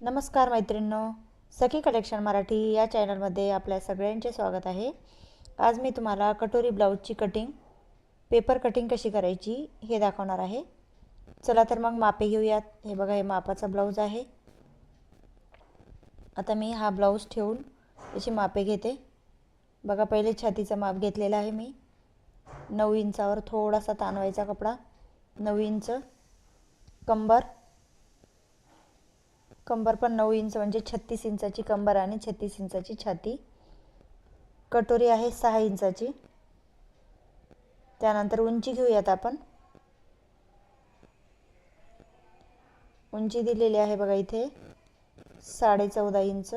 नमस्कार मैत्रिणींनो सखी कलेक्शन मराठी या चॅनलमध्ये आपल्या सगळ्यांचे स्वागत आहे. आज मी तुम्हाला कटोरी ब्लाऊजची कटिंग पेपर कटिंग कशी करायची हे दाखवणार आहे. चला तर मग मापे घेऊयात. हे बघा हे मापाचा ब्लाऊज आहे. आता मी हा ब्लाऊज ठेवून याची मापे घेते. बघा पहिले छातीचं माप घेतलेलं आहे मी. नऊ इंचावर थोडासा ताणवायचा कपडा. नऊ इंच कंबर. कंबर पण नऊ इंच म्हणजे छत्तीस इंचाची कंबर आणि छत्तीस इंचाची छाती. कटोरी आहे सहा इंचाची. त्यानंतर उंची घेऊयात आपण. उंची दिलेली आहे बघा इथे साडे चौदा इंच.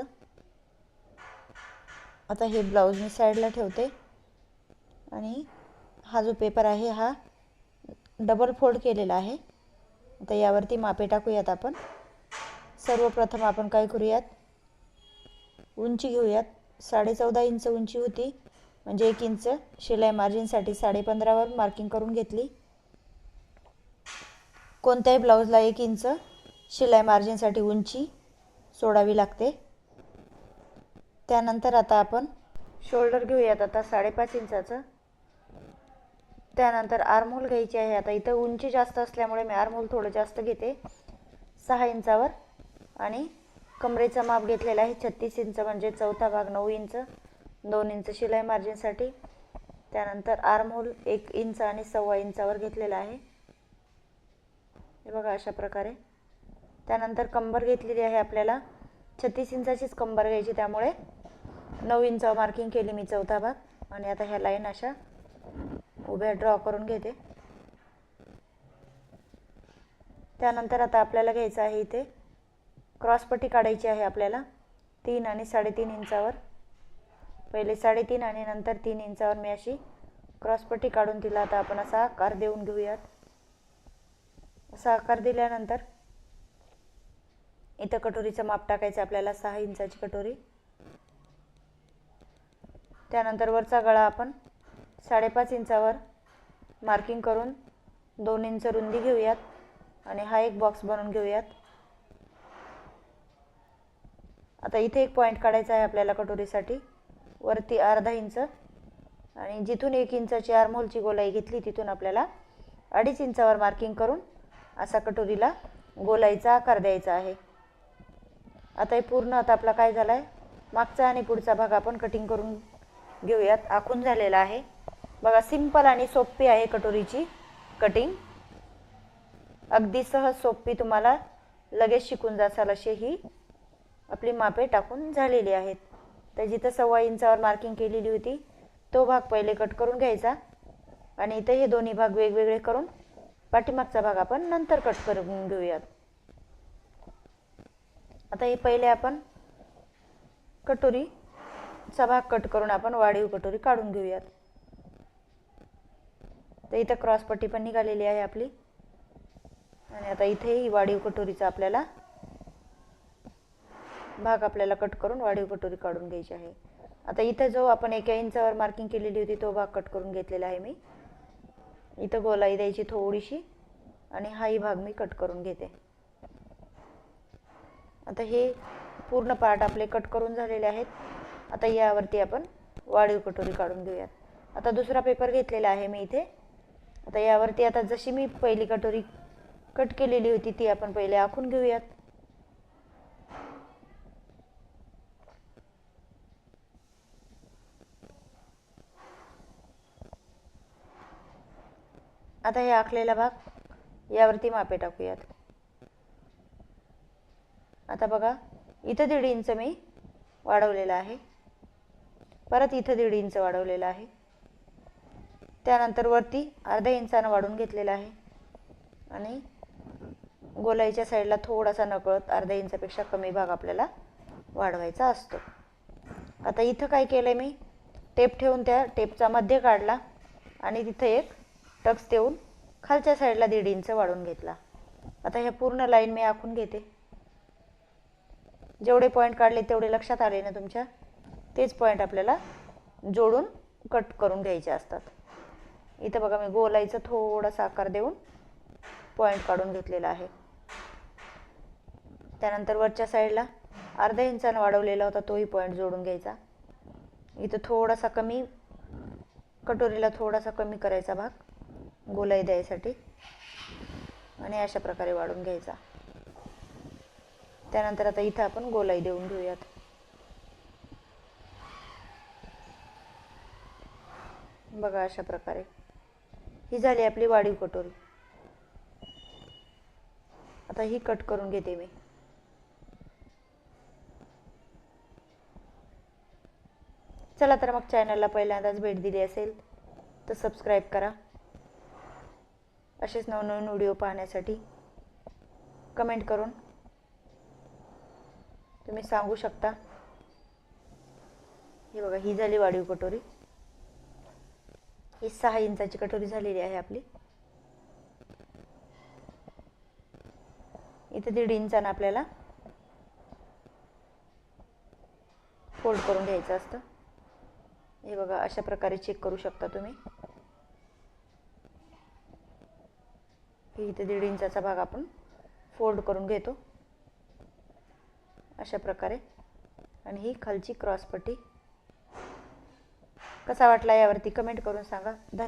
आता हे ब्लाऊज मी साईडला ठेवते. आणि हा जो पेपर आहे हा डबल फोल्ड केलेला आहे. आता यावरती मापे टाकूयात आपण. सर्वप्रथम आपण काय करूयात? उंची घेऊयात. साडे चौदा इंच उंची होती. म्हणजे एक इंच. शिलाई मार्जिनसाठी साडे पंधरावर मार्किंग करून घेतली. कोणत्याही ब्लाऊजला एक इंच. शिलाई मार्जिनसाठी उंची सोडावी लागते. त्यानंतर आता आपण शोल्डर घेऊयात. आता साडेपाच इंचाचं. त्यानंतर आर्महोल घ्यायची आहे. आता इथं उंची जास्त असल्यामुळे मी आर्महोल थोडं जास्त घेते. सहा इंचावर. आणि कमरेचा माप घेतलेला आहे छत्तीस इंच म्हणजे चौथा भाग नऊ इंच दोन इंच शिलाई मार्जिनसाठी त्यानंतर आर्महोल एक इंच आणि सव्वा इंचावर घेतलेला आहे. हे बघा अशा प्रकारे. त्यानंतर कंबर घेतलेली आहे आपल्याला. छत्तीस इंचाचीच कंबर घ्यायची त्यामुळे नऊ इंचावर मार्किंग केली मी चौथा भाग. आणि आता ह्या लाईन अशा उभ्या ड्रॉ करून घेते. त्यानंतर आता आपल्याला घ्यायचं आहे इथे क्रॉसपट्टी काढायची आहे आपल्याला. तीन आणि साडेतीन इंचावर. पहिले साडेतीन आणि नंतर तीन इंचावर मी अशी क्रॉसपट्टी काढून तिला आता आपण असा आकार देऊन घेऊयात. असा आकार दिल्यानंतर इथं कटोरीचं माप टाकायचं आपल्याला सहा इंचाची कटोरी. त्यानंतर वरचा गळा आपण साडेपाच इंचावर मार्किंग करून दोन इंच रुंदी घेऊयात आणि हा एक बॉक्स बनवून घेऊयात. आता इथे एक पॉईंट काढायचा आहे आपल्याला कटोरीसाठी. वरती अर्धा इंच आणि जिथून एक इंचाची आरमोलची गोलाई घेतली तिथून आपल्याला अडीच इंचावर मार्किंग करून असा कटोरीला गोलाईचा आकार द्यायचा आहे. आता हे पूर्ण आता आपला काय झाला आहे मागचा आणि पुढचा भाग आपण कटिंग करून घेऊयात. आखून झालेला आहे. बघा सिंपल आणि सोपी आहे कटोरीची कटिंग अगदी सहज सोपी तुम्हाला लगेच शिकून जासाल अशी ही आपली मापे टाकून झालेली आहेत. तर जिथं सव्वा इंचावर मार्किंग केलेली होती तो भाग पहिले कट करून घ्यायचा. आणि इथं हे दोन्ही भाग वेगवेगळे करून पाठीमागचा भाग आपण नंतर कट करून घेऊयात. आता हे पहिले आपण कटोरीचा भाग कट करून आपण वाढीव कटोरी काढून घेऊयात. तर इथं क्रॉसपट्टी पण निघालेली आहे आपली. आणि आता इथे ही वाढीव कटोरीचा आपल्याला भाग आपल्याला कट करून वाढीव कटोरी काढून घ्यायची आहे. आता इथं जो आपण एका इंचावर मार्किंग केलेली होती तो भाग कट करून घेतलेला आहे मी. इथं गोलाई द्यायची थोडीशी आणि हाही भाग मी कट करून घेते. आता हे पूर्ण पार्ट आपले कट करून झालेले आहेत. आता यावरती आपण वाढीव कटोरी काढून घेऊयात. आता दुसरा पेपर घेतलेला आहे मी इथे. आता यावरती आता जशी मी पहिली कटोरी कट केलेली होती ती आपण पहिले आखून घेऊयात. आता हे आखलेला भाग यावरती मापे टाकूयात. आता बघा इथं दीड इंच मी वाढवलेलं आहे. परत इथं दीड इंच वाढवलेलं आहे. त्यानंतर वरती अर्ध्या इंचानं वाढून घेतलेलं आहे. आणि गोलाईच्या साईडला थोडासा नकळत अर्ध्या इंचापेक्षा कमी भाग आपल्याला वाढवायचा असतो. आता इथं काय केलं मी? टेप ठेवून त्या टेपचा मध्य काढला आणि तिथं एक टक्स देऊन खालच्या साईडला दीड इंच वाढवून घेतला. आता ह्या पूर्ण लाईन मी आखून घेते. जेवढे पॉईंट काढले तेवढे लक्षात आले ना तुमच्या? तेच पॉईंट आपल्याला जोडून कट करून घ्यायचे असतात. इथं बघा मी गोलाईचा थोडासा आकार देऊन पॉईंट काढून घेतलेला आहे. त्यानंतर वरच्या साईडला अर्धा इंचानं वाढवलेला होता तोही पॉईंट जोडून घ्यायचा. इथं थोडासा कमी कटोरीला थोडासा कमी करायचा भाग. गोलाई द्यायसाठी आणि अशा प्रकारे वाढून घ्यायचा. त्यानंतर आता इथं आपण गोलाई देऊन घेऊयात. बघा अशा प्रकारे. ही झाली आपली वाढीव कटोरी. आता ही कट करून घेते मी. चला तर मग चॅनलला पहिल्यांदाच भेट दिली असेल तर सबस्क्राईब करा. असेच नवनवीन व्हिडिओ पाहण्यासाठी कमेंट करून तुम्ही सांगू शकता. ही बघा ही झाली वाढीव कटोरी. ही सहा इंचाची कटोरी झालेली आहे आपली. इथे दीड इंचानं आपल्याला फोल्ड करून घ्यायचं असतं. हे बघा अशा प्रकारे चेक करू शकता तुम्ही. इथे दीड इंचाचा भाग आपण फोल्ड करून घेतो. अशा प्रकारे. आणि ही खालची क्रॉसपट्टी. कसा वाटला यावरती कमेंट करून सांगा. धन्यवाद.